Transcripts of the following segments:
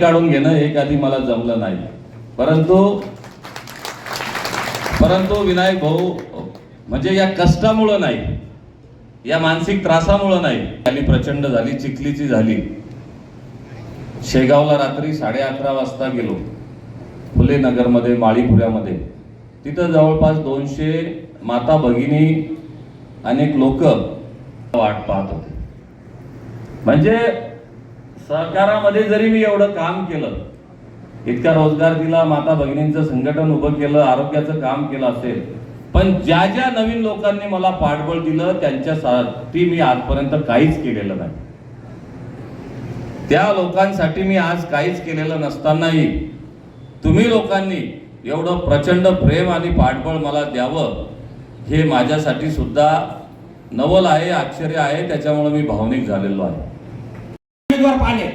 काढून घेणं हे कधी मला जमलं नाही. परंतु परंतु विनायक भाऊ म्हणजे या कष्टामुळं नाही या मानसिक त्रासामुळं नाही. झाली प्रचंड झाली चिखलीची झाली. शेगावला रात्री साडे अकरा वाजता गेलो. फुले नगरमध्ये माळीपुऱ्यामध्ये. तिथं जवळपास दोनशे माता भगिनी अनेक लोक वाट पाहत होते. म्हणजे सहकारामध्ये जरी मी एवढं काम केलं इतका रोजगार दिला माता भगिनींचं संघटन उभं केलं आरोग्याचं काम केलं असेल पण ज्या ज्या नवीन लोकांनी मला पाठबळ दिलं त्यांच्यासाठी मी आजपर्यंत काहीच केलेलं नाही. त्या लोकांसाठी मी आज काहीच केलेलं नसतानाही तुम्ही लोकांनी एवढं प्रचंड प्रेम आणि पाठबळ मला द्यावं हे माझ्यासाठी सुद्धा नवल आहे आश्चर्य आहे त्याच्यामुळे मी भावनिक झालेलो आहे. उमेदवार पाहिले.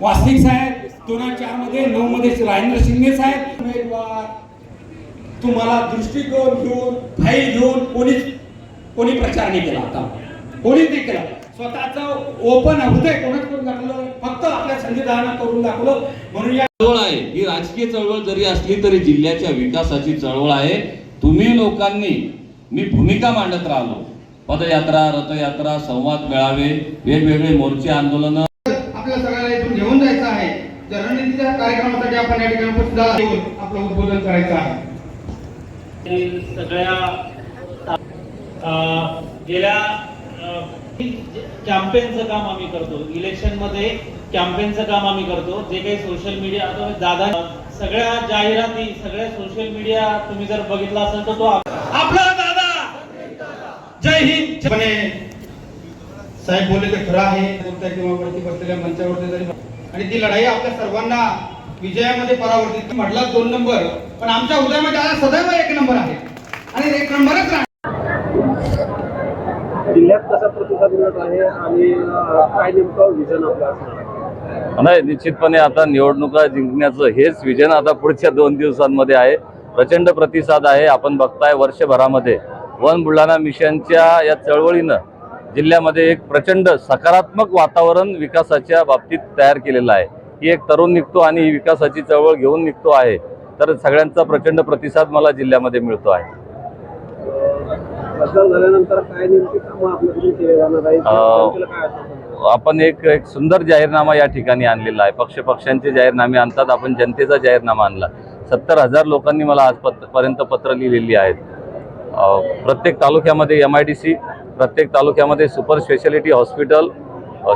वास्तविक साहेब दोन हजार चारमध्ये नऊ मध्ये राजेंद्र शिंदे साहेब. उमेदवार तुम्हाला दृष्टिकोन घेऊन फाईल घेऊन कोणीच कोणी प्रचार नाही केला आता. कोणीच नाही केला. स्वतःच ओपन हृदय कोणाच करून दाखवलं फक्त आपल्या संविधानात करून दाखवलं. म्हणून या चळवळ आहे. ही राजकीय चळवळ जरी असली तरी जिल्ह्याच्या विकासाची चळवळ आहे. तुम्ही लोकांनी मी भूमिका मांडत राहिलो. पदयात्रा रथयात्रा संवाद मेळावे वेगवेगळे मोर्चे आंदोलन. आपल्या सगळ्याला इथून घेऊन जायचं आहे. त्या रणनीतीच्या कार्यक्रमासाठी आपण या ठिकाणी उपस्थित आहात. येऊन आपलं उद्बोधन करायचं आहे. सगळ्या अ, गेल्या कॅम्पेनचं काम आम्ही करतो. इलेक्शनमध्ये कॅम्पेनचं काम आम्ही करतो. जे काही सोशल मीडिया दादा सगळ्या जाहिराती सगळ्या सोशल मीडिया तुम्ही जर बघितला असेल तर तो आप- आपला दादा जय हिंद पण साहेब बोलले ते खरं आहे बोलताय किंवा वरती बसलेल्या मंचावरती जरी आणि ती लढाई आपल्या सर्वांना विजयामध्ये परावर्तित म्हटला दोन नंबर पण आमच्या उदयामध्ये आता सदैव एक नंबर आहे. आणि एक नंबरच राहणार. जिल्ह्यात कसा प्रतिसाद मिळत आहे आणि अं, काय नेमकं विजन आपलं असणार आहे? नाही निश्चितपणे आता निवडणुका जिंकण्याचं हेच विजन आता पुढच्या दोन दिवसांमध्ये आहे. प्रचंड प्रतिसाद आहे. आपण बघताय वर्षभरामध्ये वन बुलढाणा मिशनच्या या चळवळीनं जिल्ह्यामध्ये एक प्रचंड सकारात्मक वातावरण विकासाच्या बाबतीत तयार केलेलं आहे. ही एक तरुण निघतो आणि ही विकासाची चळवळ घेऊन निघतो आहे. तर सगळ्यांचा प्रचंड प्रतिसाद मला जिल्ह्यामध्ये मिळतो आहे. आपण एक एक सुंदर जाहीरनामा या ठिकाणी आणलेला आहे. पक्ष पक्षांचे जाहीरनामे आणतात. आपण जनतेचा जाहीरनामा आणला. सत्तर हजार लोकांनी मला आजपर्यंत पत्र लिहिलेली आहेत. प्रत्येक तालुक्यामध्ये एम आय डी सी प्रत्येक तालुक्यामध्ये सुपर स्पेशालिटी हॉस्पिटल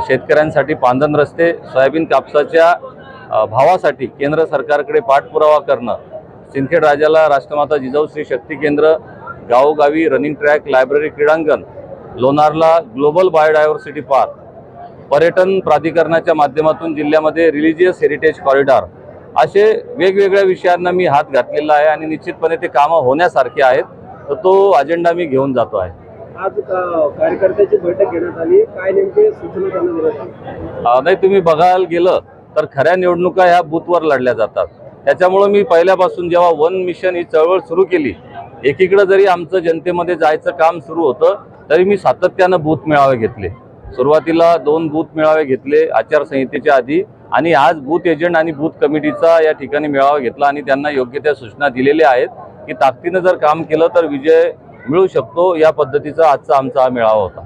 शेतकऱ्यांसाठी पांधन रस्ते सोयाबीन कापसाच्या भावासाठी केंद्र सरकारकडे पाठपुरावा करणं सिंदखेड राजाला राष्ट्रमाता जिजाऊश्री शक्ती केंद्र गावोगावी रनिंग ट्रॅक लायब्ररी क्रीडांगण लोणारला ग्लोबल बायोडायव्हर्सिटी पार्क पर्यटन प्राधिकरणाच्या माध्यमातून जिल्ह्यामध्ये रिलिजियस हेरिटेज कॉरिडॉर असे वेगवेगळ्या विषयांना मी हात घातलेला आहे आणि निश्चितपणे ते कामं होण्यासारखे आहेत. तर तो अजेंडा मी घेऊन जातो आहे. आज कार्यकर्त्याची बैठक घेण्यात आली. काय नेमके सूचना त्यांना अ, नाही तुम्ही बघायला गेलं तर खऱ्या निवडणुका ह्या बूथवर लढल्या जातात. त्याच्यामुळं मी पहिल्यापासून जेव्हा वन मिशन ही चळवळ सुरू केली एकीकडे जरी आमचं जनतेमध्ये जायचं काम सुरू होतं तरी मी सातत्यानं बूथ मेळावे घेतले. सुरुवातीला दोन बूथ मेळावे घेतले आचारसंहितेच्या आधी आणि आज बूथ एजंट आणि बूथ कमिटीचा या ठिकाणी मेळावा घेतला आणि त्यांना योग्य त्या सूचना दिलेल्या आहेत. की ताकदीनं जर काम केलं तर विजय मिळू शकतो या पद्धतीचा आजचा आमचा हा मेळावा होता.